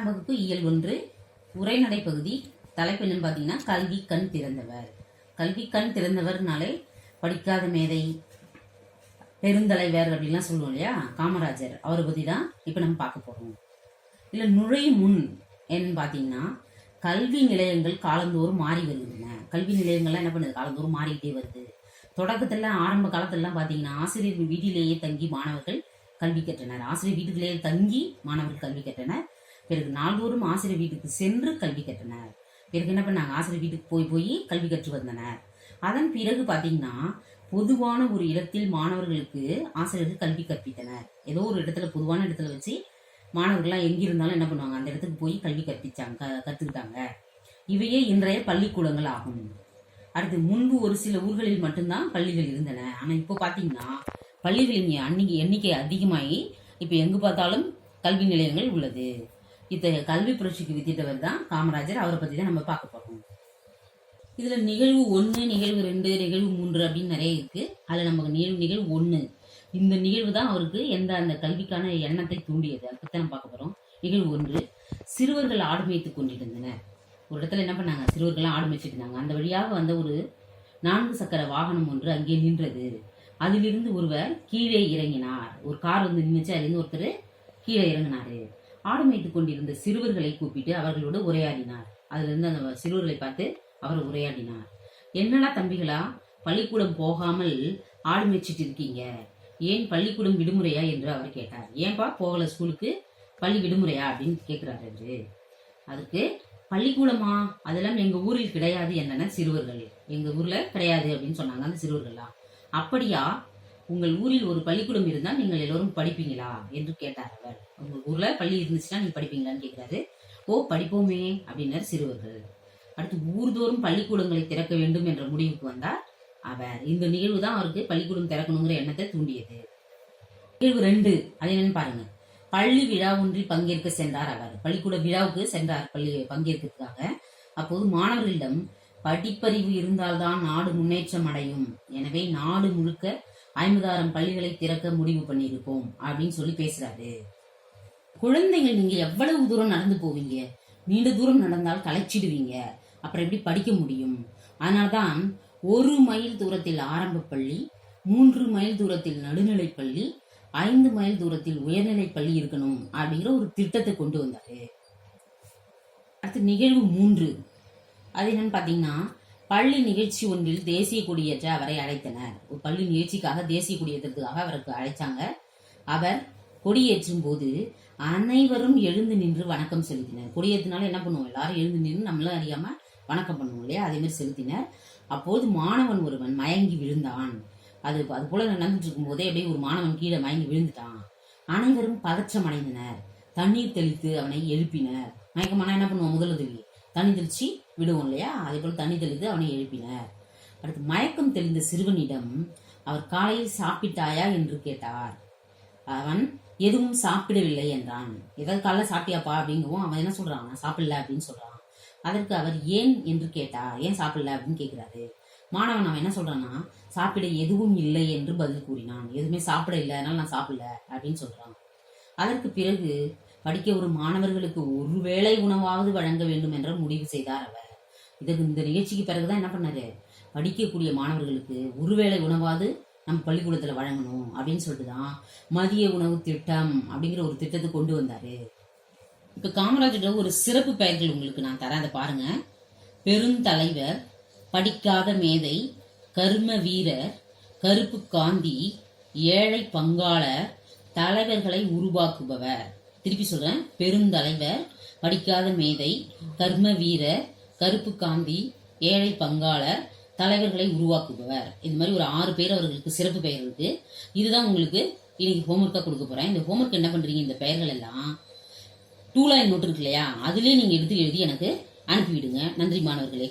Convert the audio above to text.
ஆறாம் வகுப்பு இயல் ஒன்று உரைநடை பகுதி. தலைப்பு என்னன்னு பார்த்தீங்கன்னா கல்வி கண் திறந்தவர். கல்வி கண் திறந்தவர்னாலே படிக்காத மேதை பெருந்தலைவர் அப்படின்லாம் சொல்லுவோம் இல்லையா? காமராஜர். அவரை பற்றி தான் இப்போ நம்ம பார்க்க போகிறோம் இல்லை நுழையும் முன் என்னன்னு பார்த்தீங்கன்னா கல்வி நிலையங்கள் காலந்தோறும் மாறி வருகின்றன. கல்வி நிலையங்கள்லாம் என்ன பண்ணுது? காலந்தோறும் மாறிக்கிட்டே வருது. தொடக்கத்துல ஆரம்ப காலத்திலலாம் பார்த்தீங்கன்னா ஆசிரியர் வீட்டிலேயே தங்கி மாணவர்கள் கல்வி கற்றனர். ஆசிரியர் வீட்டுக்குள்ளேயே தங்கி மாணவர்கள் கல்வி கற்றனர். பிறகு நாள்தோறும் ஆசிரியர் வீட்டுக்கு சென்று கல்வி கற்றனர். பிறகு என்ன பண்ணாங்க? ஆசிரியர் வீட்டுக்கு போய் போய் கல்வி கற்று வந்தனர். அதன் பிறகு பார்த்தீங்கன்னா பொதுவான ஒரு இடத்தில் மாணவர்களுக்கு ஆசிரியர்கள் கல்வி கற்பித்தனர். ஏதோ ஒரு இடத்துல பொதுவான இடத்துல வச்சு மாணவர்கள்லாம் எங்கிருந்தாலும் என்ன பண்ணுவாங்க? அந்த இடத்துக்கு போய் கல்வி கற்பிச்சாங்க க- கத்துக்கிட்டாங்க. இவையே இன்றைய பள்ளிக்கூடங்கள் ஆகும். அடுத்து முன்பு ஒரு சில ஊர்களில் மட்டும்தான் பள்ளிகள் இருந்தன. ஆனால் இப்போ பார்த்தீங்கன்னா பள்ளிகளின் அன்னைக்கு எண்ணிக்கை அதிகமாகி இப்போ எங்கு பார்த்தாலும் கல்வி நிலையங்கள் உள்ளது. இத்தகைய கல்வி புரட்சிக்கு வித்திட்டவர் தான் காமராஜர். அவரை பத்தி தான் நம்ம பார்க்க போறோம். இதுல நிகழ்வு ஒன்று நிகழ்வு ரெண்டு நிகழ்வு மூன்று அப்படின்னு நிறைய இருக்கு. அதுல நமக்கு நிகழ்வு நிகழ்வு ஒன்று இந்த நிகழ்வு தான் அவருக்கு எந்த அந்த கல்விக்கான எண்ணத்தை தூண்டியது. அதை பத்தி நம்ம பார்க்க போறோம். நிகழ்வு ஒன்று சிறுவர்கள் ஆடு மேய்த்து கொண்டிருந்தனர். ஒரு இடத்துல என்ன பண்ணாங்க? சிறுவர்கள்லாம் ஆடு மேய்ச்சிட்டு இருந்தாங்க. அந்த வழியாக வந்த ஒரு நான்கு சக்கர வாகனம் ஒன்று அங்கே நின்றது. அதிலிருந்து ஒருவர் கீழே இறங்கினார். ஒரு கார் வந்து நின்றுச்சு அதுலேருந்து ஒருத்தர் கீழே இறங்கினாரு. ஆடு மேய்த்துக் கொண்டிருந்த சிறுவர்களை கூப்பிட்டு அவர்களோடு உரையாடினார். அதுல இருந்து அந்த சிறுவர்களை பார்த்து அவர் உரையாடினார். என்னடா தம்பிகளா பள்ளிக்கூடம் போகாமல் ஆடு மேய்ச்சிட்டு இருக்கீங்க? ஏன் பள்ளிக்கூடம் விடுமுறையா? என்று அவர் கேட்டார். ஏன்பா போகல ஸ்கூலுக்கு? பள்ளி விடுமுறையா? அப்படின்னு கேட்கிறாரு அவரு. அதுக்கு பள்ளிக்கூடமா? அதெல்லாம் எங்க ஊரில் கிடையாது என்னென்ன சிறுவர்கள். எங்க ஊர்ல கிடையாது அப்படின்னு சொன்னாங்க அந்த சிறுவர்கள்லாம். அப்படியா? உங்கள் ஊரில் ஒரு பள்ளிக்கூடம் இருந்தால் நீங்கள் எல்லோரும் படிப்பீங்களா? என்று கேட்டார் அவர். உங்கள் ஊர்ல பள்ளி இருந்துச்சுன்னா நீங்க படிப்பீங்களான்னு கேட்கிறாரு. ஓ படிப்போமே அப்படின்னார் சிறுவர்கள். அடுத்து ஊர்தோறும் பள்ளிக்கூடங்களை திறக்க வேண்டும் என்ற முடிவுக்கு வந்தார் அவர். இந்த நிகழ்வு தான் அவருக்கு பள்ளிக்கூடம் திறக்கணுங்கிற எண்ணத்தை தூண்டியது. நிகழ்வு ரெண்டு அது என்னன்னு பாருங்க. பள்ளி விழா ஒன்றில் பங்கேற்க சென்றார் அவர். பள்ளிக்கூட விழாவுக்கு சென்றார் பள்ளி பங்கேற்கிறதுக்காக. அப்போது மாணவர்களிடம் படிப்பறிவு இருந்தால்தான் நாடு முன்னேற்றம் அடையும். எனவே நாடு முழுக்க ஐம்பதாயிரம் பள்ளிகளை திறக்க முடிவு பண்ணியிருக்கோம் அப்படின்னு சொல்லி பேசுறாரு. குழந்தைகள் நீங்க எவ்வளவு தூரம் நடந்து போவீங்க? நீண்ட தூரம் நடந்தால் கலைச்சிடுவீங்க அப்புறம் எப்படி படிக்க முடியும்? அதனால்தான் ஒரு மைல் தூரத்தில் ஆரம்ப பள்ளி மூன்று மைல் தூரத்தில் நடுநிலைப் பள்ளி ஐந்து மைல் தூரத்தில் உயர்நிலைப் பள்ளி இருக்கணும் அப்படிங்கிற ஒரு திட்டத்தை கொண்டு வந்தாரு. அடுத்து நிகழ்வு மூன்று. அது என்னன்னு பாத்தீங்கன்னா பள்ளி நிகழ்ச்சி ஒன்றில் தேசிய கொடியேற்ற அவரை அழைத்தனர். ஒரு பள்ளி நிகழ்ச்சிக்காக தேசிய கொடியேற்றத்துக்காக அவருக்கு அழைச்சாங்க. அவர் கொடியேற்றும் போது அனைவரும் எழுந்து நின்று வணக்கம் செலுத்தினர். கொடியேற்றினாலும் என்ன பண்ணுவோம்? எல்லாரும் எழுந்து நின்று நம்மளும் அறியாம வணக்கம் பண்ணுவோம் இல்லையா? அதே மாதிரி செலுத்தினர். அப்போது மாணவன் ஒருவன் மயங்கி விழுந்தான். அது அது போல நடந்துட்டு இருக்கும் போதே அப்படியே ஒரு மாணவன் கீழே மயங்கி விழுந்துட்டான். அனைவரும் பதற்றம் அடைந்தனர். தண்ணீர் தெளித்து அவனை எழுப்பினர். மயக்கமானா என்ன பண்ணுவோம்? முதலுதவி. தண்ணி தெளிச்சு விடுவோம் இல்லையா? அதே போல் தண்ணி தெளித்து அவனை எழுப்பினர். அடுத்து மயக்கம் தெளிந்த சிறுவனிடம் அவர் காலையில் சாப்பிட்டாயா? என்று கேட்டார். அவன் எதுவும் சாப்பிடவில்லை என்றான். ஏதாவது காலைல சாப்பிட்டியாப்பா? அப்படிங்கவும் அவன் என்ன சொல்றான்? நான் சாப்பிடல அப்படின்னு சொல்றான். அதற்கு அவர் ஏன்? என்று கேட்டார். ஏன் சாப்பிடல? அப்படின்னு கேட்கிறாரு. மாணவன் அவன் என்ன சொல்றான்னா சாப்பிட எதுவும் இல்லை என்று பதில் கூறினான். எதுவுமே சாப்பிட இல்லை அதனால நான் சாப்பிடல அப்படின்னு சொல்றான். அதற்கு பிறகு படிக்க வரும் மாணவர்களுக்கு ஒருவேளை உணவாவது வழங்க வேண்டும் என்ற முடிவு செய்தார் அவர். இதுக்கு இந்த நிகழ்ச்சிக்கு பிறகுதான் என்ன பண்ணாரு? படிக்கக்கூடிய மாணவர்களுக்கு ஒருவேளை உணவாவது நம்ம பள்ளிக்கூடத்துல வழங்கணும் அப்படின்னு சொல்லிட்டு தான் மதிய உணவு திட்டம் அப்படிங்கிற ஒரு திட்டத்தை கொண்டு வந்தாரு. இப்ப காமராஜரோட ஒரு சிறப்பு பெயர்கள் உங்களுக்கு நான் தரேன். அதை பாருங்க. பெருந்தலைவர் படிக்காத மேதை கர்ம வீரர் கருப்பு காந்தி ஏழை பங்காளர் தலைவர்களை உருவாக்குபவர். திருப்பி சொல்கிறேன் பெருந்தலைவர் படிக்காத மேதை கர்ம வீரர் கருப்பு காந்தி ஏழை பங்காளர் தலைவர்களை உருவாக்குபவர். இந்த மாதிரி ஒரு ஆறு பேர் அவர்களுக்கு சிறப்பு பெயர் இருக்கு. இதுதான் உங்களுக்கு இன்னைக்கு ஹோம்ஒர்க்காக கொடுக்க போகிறேன் இந்த ஹோம்ஒர்க் என்ன பண்ணுறீங்க இந்த பெயர்கள் எல்லாம் டூ லைன் நோட் இருக்கு இல்லையா? அதுலேயே நீங்கள் எடுத்து எழுதி எனக்கு அனுப்பிவிடுங்க. நன்றி மாணவர்களே.